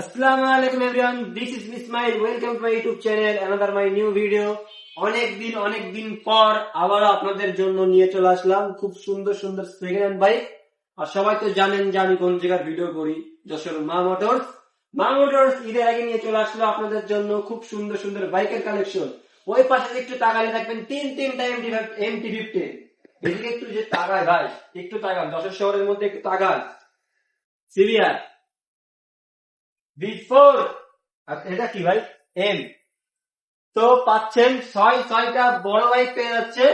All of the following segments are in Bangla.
আসসালামু আলাইকুম এভরিওয়ান নিউ ভিডিও অনেক দিন অনেক দিন পর আবার আপনাদের জন্য নিয়ে চলে আসলাম। খুব সুন্দর সুন্দর সেকেন্ড হ্যান্ড বাইক আর সবাই তো জানেন যে আমি কোন ভিডিও করি। যশোর মা মোটরস। মা মোটরস ঈদের আগে নিয়ে চলে আসলো আপনাদের জন্য খুব সুন্দর সুন্দর বাইকের কালেকশন ওই পাশে একটু তাকালে থাকবেন, তিন, তিনটা এমটি এমটি ফিফটিন এদিকে একটু যে তাকায়, ভাই, একটু তাকান। যশোর শহরের মধ্যে একটু তাকান। সিরিয়ার বিট ফোর আর এটা কি ভাই? এম তো পাচ্ছেন ছয়, ছয়টা বড় বাইক পেয়ে যাচ্ছে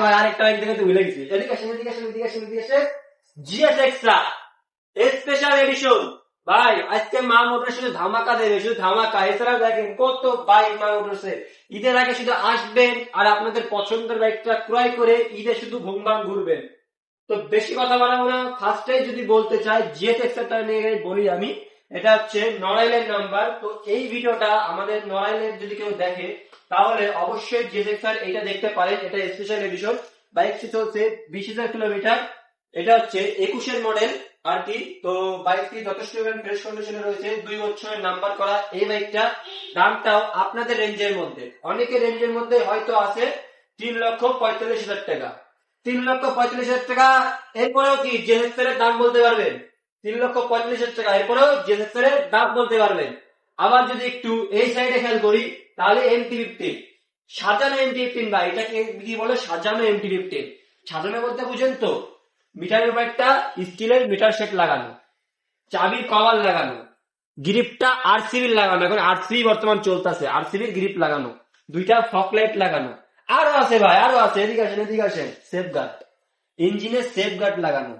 ভাই বাইক দেখে জিএস এক্সট্রা ভাই, আজকে মা মোটরসে ধামাকা শুধু ধামাকা। দেখেন কত বাইক মা ঈদের আগে শুধু আসবেন আর আপনাদের পছন্দের বাইকটা ক্রয় করে ঈদে শুধু ঘুমবাং ঘুরবেন। তো বেশি কথা বাড়াবো না। ফার্স্টে যদি বলতে চাই জিএস এক্সট্রা নিয়ে বলি আমি, এটা হচ্ছে নড়াইলের নাম্বার তো এই ভিডিওটা আমাদের নড়াইলের যদি কেউ দেখে, তাহলে অবশ্যই জিএসএক্সআর এটা দেখতে পারেন। এটা স্পেশাল এডিশন বাইকটি চলছে বিশ হাজার কিলোমিটার। এটা হচ্ছে একুশের মডেল আর কি তো বাইকটি যথেষ্ট ফ্রেশ কন্ডিশনে রয়েছে। দুই বছরের নাম্বার করা এই বাইকটা দামটাও আপনাদের রেঞ্জের মধ্যে। অনেকের রেঞ্জের মধ্যে হয়তো আছে তিন লক্ষ পঁয়তাল্লিশ হাজার টাকা। তিন লক্ষ পঁয়তাল্লিশ হাজার টাকা। এরপরেও কি জেহেস্টার দাম বলতে পারবেন তিন লক্ষ পঁয়তাল্লিশ হাজার টাকা। এরপরেও জেহেস্টার দাম বলতে পারবেন আবার যদি একটু এই সাইডে খেয়াল করি, তাহলে এমটি ফিফটিন সাজানো এমটি ফিফটিন বা এটাকে কি বলে? সাজানো এমটি ফিফটিন সাজানো বলতে বুঝেন তো মিটারের বাইকটা স্টিলের মিটার সেট লাগানো চাবি কভার লাগানো, গ্রিপটা আরসিবি লাগানো। এখন আর আরসিবি বর্তমান চলতেছে। আর আরসিবির গ্রিপ লাগানো, দুইটা ফক লাইট লাগানো। আরও আছে ভাই, আরও আছে, এদিকে আসেন এদিকে আসেন। সেফ গার্ড ইঞ্জিনে সেফ গার্ড লাগানো।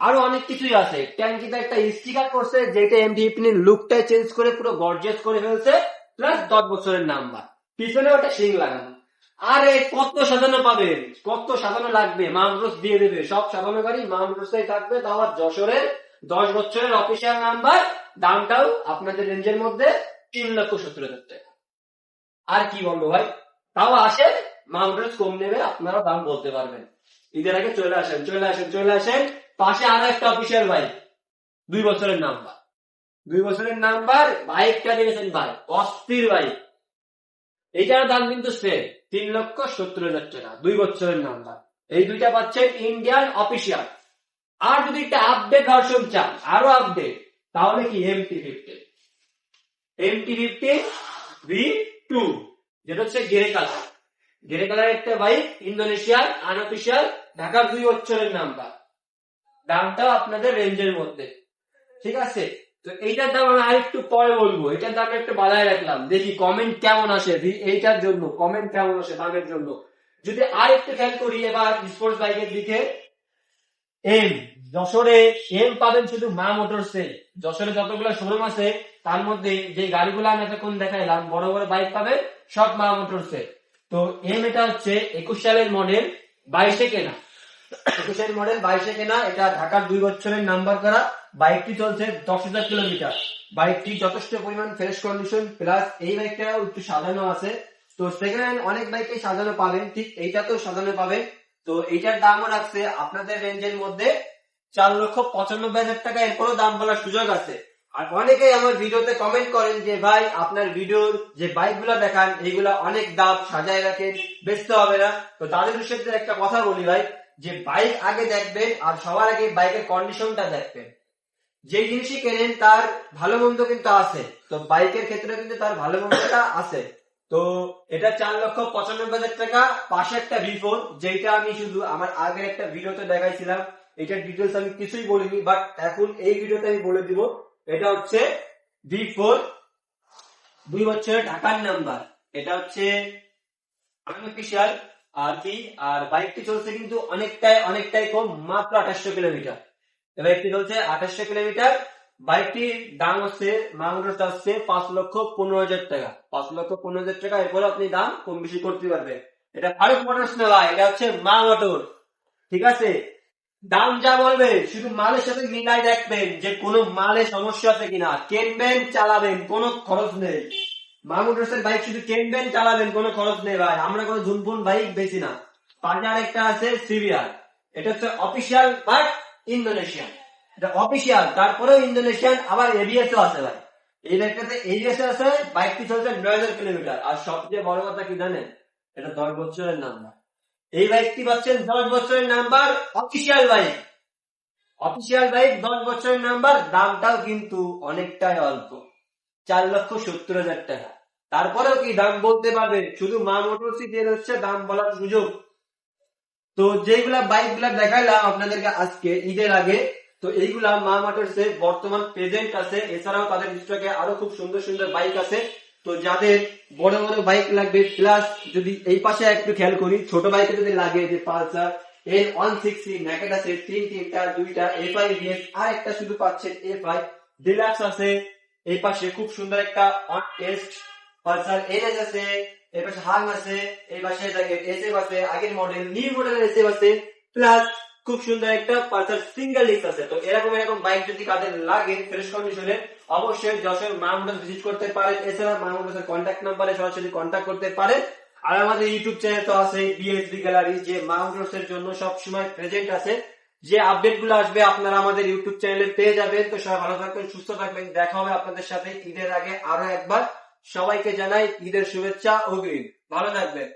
আরও অনেক কিছুই আছে। ট্যাঙ্কিতে একটা স্টিকার করছে, যেটা এমডি ফিফটিনের লুকটাই চেঞ্জ করে পুরো গর্জিয়াস করে ফেলছে প্লাস দশ বছরের নাম্বার পিছনে ওটা সিং লাগানো। আরে কত সাজানো পাবেন কত সাজানো লাগবে? মামরোস দিয়ে দেবে। সব সাজানো গাড়ি মামরোসেই থাকবে। তাও যশোরের দশ বছরের অফিসিয়াল নাম্বার দামটাও আপনাদের রেঞ্জের মধ্যে তিন লক্ষ সত্তর আর কি বলব ভাই? তাও আসে। মাউন্টেন্স কম নেবে, আপনারা দাম বলতে পারবেন। ঈদের আগে চলে আসেন চলে আসেন চলে আসেন। পাশে আরও একটা অফিসিয়াল বাইক দুই বছরের নাম্বার। দুই বছরের নাম্বার বাইকটা দিয়েছেন ভাই। অস্থির বাইক এইটার দাম কিন্তু সেম তিন লক্ষ সত্তর হাজার টাকা। দুই বছরের নাম্বার। এই দুইটা পাচ্ছেন ইন্ডিয়ান অফিসিয়াল আর যদি একটা আপডেট ভার্সন চান, আরও আপডেট তাহলে কি MT fifty MT fifty V two যেটা হচ্ছে গেরে কালার গেরে কালার একটা বাইক ইন্দোনেশিয়ার আনঅফিসিয়াল ঢাকার দুই বছরের নাম্বার। দামটাও আপনাদের রেঞ্জের মধ্যে। ঠিক আছে? তো এইটার দাম আমি আরেকটু পরে বলব। এটার দাম একটু বাড়ায় রাখলাম। দেখি কমেন্ট কেমন আসে এইটার জন্য কমেন্ট কেমন আসে দামের জন্য। যদি আর একটু খেয়াল করি, এবার স্পোর্টস বাইকের দিকে। এম যশোরে এম পাবেন শুধু মা মোটরসে যশোরে যতগুলো শোরুম আছে, তার মধ্যে যে গাড়িগুলো আমি এতক্ষণ দেখাইলাম, বড় বড় বাইক পাবে সব মা মোটরসে তো এম এটা হচ্ছে একুশ সালের মডেল বাইশে কেনা। একুশের মডেল বাইশে কেনা, এটা ঢাকার দুই বছরের নাম্বার করা। বাইকটি চলছে দশ হাজার কিলোমিটার। বাইকটি যথেষ্ট পরিমাণ ফ্রেশ কন্ডিশন প্লাস এই বাইকটাও একটু সাজানো আছে। তো সেকেন্ড হ্যান্ড অনেক বাইকে সাজানো পাবেন, ঠিক এইটাতেও সাজানো পাবেন। তো এইটার দামও রাখছে আপনাদের রেঞ্জের মধ্যে চার লক্ষ পঁচানব্বই হাজার টাকা। এরপরও দাম বলার সুযোগ আছে। আর অনেকেই আমার ভিডিওতে কমেন্ট করেন যে, ভাই, আপনার ভিডিওর যে বাইকগুলা দেখান, এইগুলা অনেক দাম, সাজায় রাখেন বেচতে হবে না। তো তাদের উদ্দেশ্যে একটা কথা বলি ভাই, যে বাইক আগে দেখবেন আর সবার আগে বাইকের কন্ডিশনটা দেখবেন। যে জিনিসই কেনেন, তার ভালো মন্দ কিন্তু আছে। তো বাইকের ক্ষেত্রে কিন্তু তার ভালো মন্দটা আছে। তো এটা চার লক্ষ পঁচানব্বই হাজার টাকা, পাশে একটা ভিফোর যেটা আমি শুধু আমার আগের একটা ভিডিওতে দেখাইছিলাম। এটার ডিটেলস আমি কিছুই বলিনি বাট এখন এই ভিডিওতে আমি বলে দিব এটা হচ্ছে ভি ফোর দুই বছরের ঢাকার নাম্বার এটা হচ্ছে আনঅফিসিয়াল আর কি, আর বাইকটি চলছে কিন্তু অনেকটাই অনেকটাই কম, মাত্র আঠাশশো কিলোমিটার। বাইকটি চলছে আঠাশশো কিলোমিটার। বাইকটির দাম হচ্ছে মাগুরের হচ্ছে পাঁচ লক্ষ পনেরো হাজার টাকা। পাঁচ লক্ষ পনেরো হাজার টাকা, এরপরে আপনি দাম কম বেশি করতে পারবেন। এটা ফারুক মোটরস না ভাই এটা হচ্ছে মা মোটর। ঠিক আছে? দাম যা বলবে, শুধু মালের সাথে মিলাই দেখবেন যে কোনো মালে সমস্যা আছে কিনা। কিনবেন, চালাবেন, কোনো খরচ নেই। মামুড্রেসের বাইক শুধু কিনবেন, চালাবেন, কোনো খরচ নেই ভাই। আমরা কোনো ঝুনফুন বাইক বেশি না। পাশে আরেকটা আছে, সিভিয়ার। এটা হচ্ছে অফিসিয়াল বাট ইন্দোনেশিয়ান। এটা অফিসিয়াল, তারপরেও ইন্দোনেশিয়ান, আবার এবিএস আছে ভাই। এই বাইকটাতে এবিএস আছে, বাইকটি চলছে নয় হাজার কিলোমিটার। আর সবচেয়ে বড় কথা কি জানেন? এটা দশ বছরের নাম্বার। এই বাইকটি পাচ্ছেন দশ বছরের number official bike official bike দশ বছরের নাম্বার, দামটাও কিন্তু অনেকটাই অল্প। চার লক্ষ সত্তর হাজার টাকা। তারপরেও কি দাম বলতে পারবে? শুধু মা মোটরসই দিয়ে হচ্ছে দাম বলার সুযোগ। তো যেগুলা বাইকগুলা দেখাইলাম আপনাদেরকে আজকে, ঈদের আগে, তো এইগুলা মা মোটরসে বর্তমান প্রেজেন্ট আছে, এছাড়াও তাদের স্টকে আরও খুব সুন্দর সুন্দর বাইক আছে। তো যাদের বড় বড় বাইক লাগবে প্লাস যদি এই পাশে একটু খেয়াল করি, ছোট বাইকে যদি লাগে যে পালসার, এর ওয়ান সিক্সটি ন্যাকেট আছে তিন তিনটা, দুইটা এফ আই ডিএস আর একটা শুধু পাচ্ছেন এফ আই ডিলাক্স আছে, এই পাশে খুব সুন্দর একটা অন টেস্ট পালসার এনএস আছে, এই পাশে হাং আছে, এই পাশে এসএফ আছে, আগের মডেল নিউ মডেলের এসএফ আছে প্লাস খুব সুন্দর একটা পালসার সিঙ্গেল ডিস্ক আছে। তো এরকম এরকম বাইক যদি কাদের লাগে ফ্রেশ কন্ডিশনে অবশ্যই যশোর মাহমুদ ভিজিট করতে পারেন। এছাড়া মাহমুদের কন্ট্যাক্ট নাম্বারে সরাসরি কন্ট্যাক্ট করতে পারেন। আর আমাদের ইউটিউব চ্যানেল তো আছে বিএসবি গ্যালারি যে মাহমুদ এর জন্য সবসময় প্রেজেন্ট আছে। যে আপডেটগুলো আসবে আপনারা আমাদের ইউটিউব চ্যানেলে পেয়ে যাবেন। তো সবাই ভালো থাকবেন, সুস্থ থাকবেন। দেখা হবে আপনাদের সাথে ঈদের আগে আরও একবার। সবাইকে জানাই ঈদের শুভেচ্ছা অগ্রিম ভালো থাকবেন।